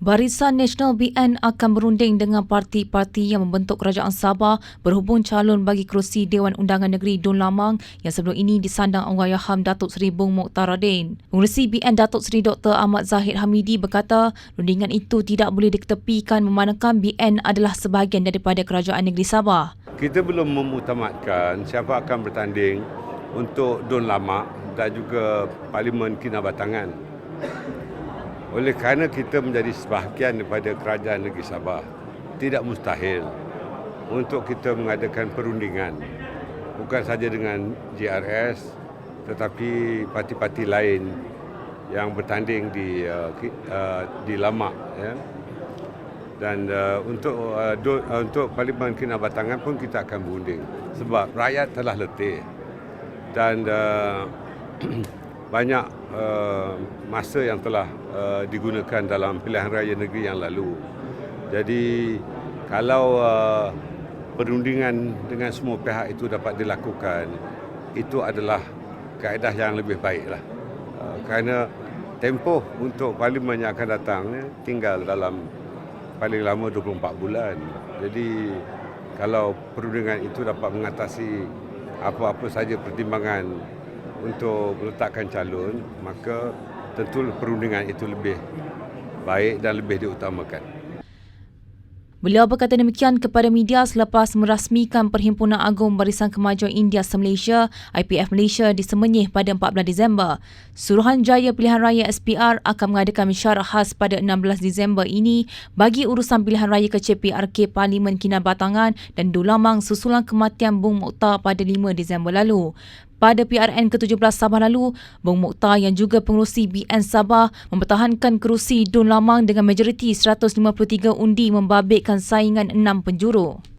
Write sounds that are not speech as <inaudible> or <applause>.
Barisan Nasional BN akan berunding dengan parti-parti yang membentuk Kerajaan Sabah berhubung calon bagi kerusi Dewan Undangan Negeri Dun Lamang yang sebelum ini disandang Allahyarham Datuk Seri Bung Mokhtar Radin. Pengurusi BN Datuk Seri Dr. Ahmad Zahid Hamidi berkata rundingan itu tidak boleh diketepikan memandangkan BN adalah sebahagian daripada Kerajaan Negeri Sabah. Kita belum memutamatkan siapa akan bertanding untuk Dun Lama dan juga Parlimen Kinabatangan. Oleh kerana kita menjadi sebahagian daripada kerajaan negeri Sabah, tidak mustahil untuk kita mengadakan perundingan. Bukan saja dengan JRS tetapi parti-parti lain yang bertanding di uh, uh, di Lama ya. Dan uh, untuk uh, do, uh, untuk Parlimen Kinabatangan pun kita akan berunding sebab rakyat telah letih dan uh, <clears throat> banyak uh, masa yang telah uh, digunakan dalam pilihan raya negeri yang lalu. Jadi kalau uh, perundingan dengan semua pihak itu dapat dilakukan, itu adalah kaedah yang lebih baiklah. Uh, kerana tempoh untuk parlimen yang akan datang tinggal dalam paling lama 24 bulan. Jadi kalau perundingan itu dapat mengatasi apa-apa saja pertimbangan untuk meletakkan calon, maka tentu perundingan itu lebih baik dan lebih diutamakan. Beliau berkata demikian kepada media selepas merasmikan Perhimpunan Agung Barisan Kemajuan India Malaysia IPF Malaysia di Semenyih pada 14 Disember. Suruhanjaya Pilihan Raya SPR akan mengadakan mesyuarat khas pada 16 Disember ini bagi urusan pilihan raya ke CPRK Parlimen Kinabatangan dan Dulamang susulan kematian Bung Mokhtar pada 5 Disember lalu. Pada PRN ke-17 Sabah lalu, Bung Mokhtar yang juga pengurusi BN Sabah mempertahankan kerusi Dun Lamang dengan majoriti 153 undi membabitkan saingan enam penjuru.